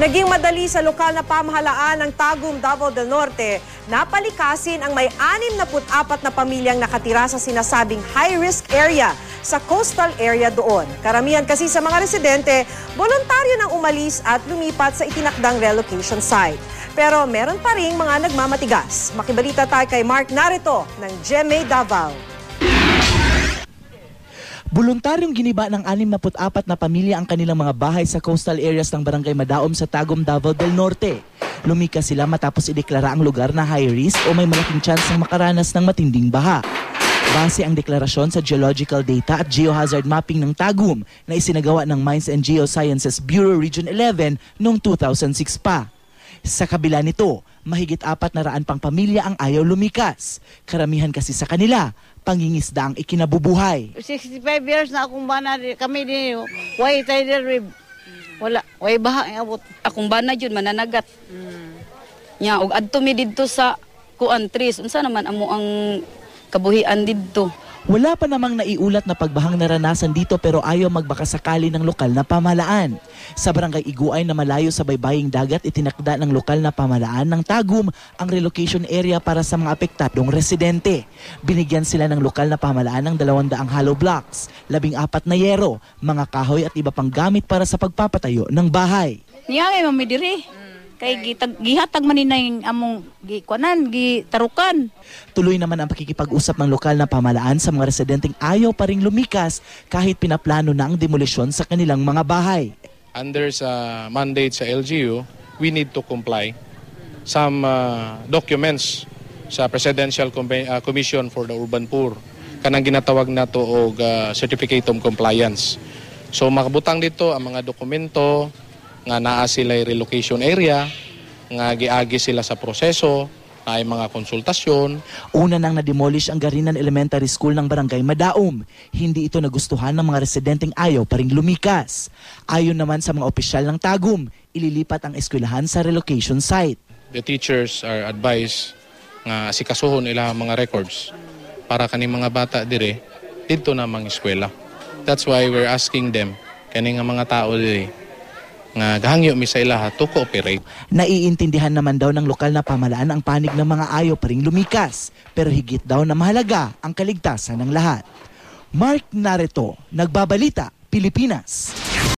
Naging madali sa lokal na pamahalaan ng Tagum, Davao del Norte na palikasin ang may 64 na pamilyang nakatira sa sinasabing high-risk area sa coastal area doon. Karamihan kasi sa mga residente, voluntaryo nang umalis at lumipat sa itinakdang relocation site. Pero meron pa rin mga nagmamatigas. Makibalita tayo kay Mark Narito ng GMA Davao. Voluntaryong giniba ng 64 na pamilya ang kanilang mga bahay sa coastal areas ng Barangay Madaom sa Tagum, Davao del Norte. Lumikas sila matapos ideklara ang lugar na high risk o may malaking chance ng makaranas ng matinding baha. Base ang deklarasyon sa geological data at geohazard mapping ng Tagum na isinagawa ng Mines and Geosciences Bureau Region 11 noong 2006 pa. Sa kabila nito, mahigit apat na raan pang pamilya ang ayaw lumikas. Karamihan kasi sa kanila, pangingisda ang ikinabubuhay. 65 years na akong bana di- kami din. Way tidal rib. Wala, way baha ang abot. akong bana jud mananagat. Nya og adto mi didto sa kuan trees unsa naman amo ang kabuhian didto. Wala pa namang naiulat na pagbahang naranasan dito pero ayaw magbakasakali ng lokal na pamahalaan. Sa barangay Iguay na malayo sa baybaying dagat, itinakda ng lokal na pamahalaan ng Tagum ang relocation area para sa mga apektadong residente. Binigyan sila ng lokal na pamahalaan ng 200 hollow blocks, 14 na yero, mga kahoy at iba pang gamit para sa pagpapatayo ng bahay. Niya kay mami diri. Kay gitag gihatag man yung among gikuanan, gitarukan. Tuloy naman ang pakikipag-usap ng lokal na pamahalaan sa mga residenteng ayaw pa ring lumikas kahit pinaplano na ang demolisyon sa kanilang mga bahay. under sa mandate sa LGU, we need to comply some uh, documents sa Presidential Com- uh, Commission for the Urban Poor kanang ginatawag nato og uh, certificate of compliance. So makabutang dito ang mga dokumento nga naa sila relocation area, nga giagi sila sa proseso, na ay mga konsultasyon, Una nang na-demolish ang Garinan Elementary School ng Barangay Madaom. Hindi ito nagustuhan ng mga residenteng ayaw pa ring lumikas. Ayon naman sa mga opisyal ng Tagum, ililipat ang eskwelahan sa relocation site. the teachers are advised nga asikasuhon ilang mga records para kaning mga bata dire dito na mga eskwela. That's why we're asking them kani nga mga tao dire nga gahangyo mi sa ilaha to cooperate. Naiintindihan naman daw ng lokal na pamahalaan ang panig ng mga ayaw pa lumikas. Pero higit daw na mahalaga ang kaligtasan ng lahat. Mark Narito, Nagbabalita, Pilipinas.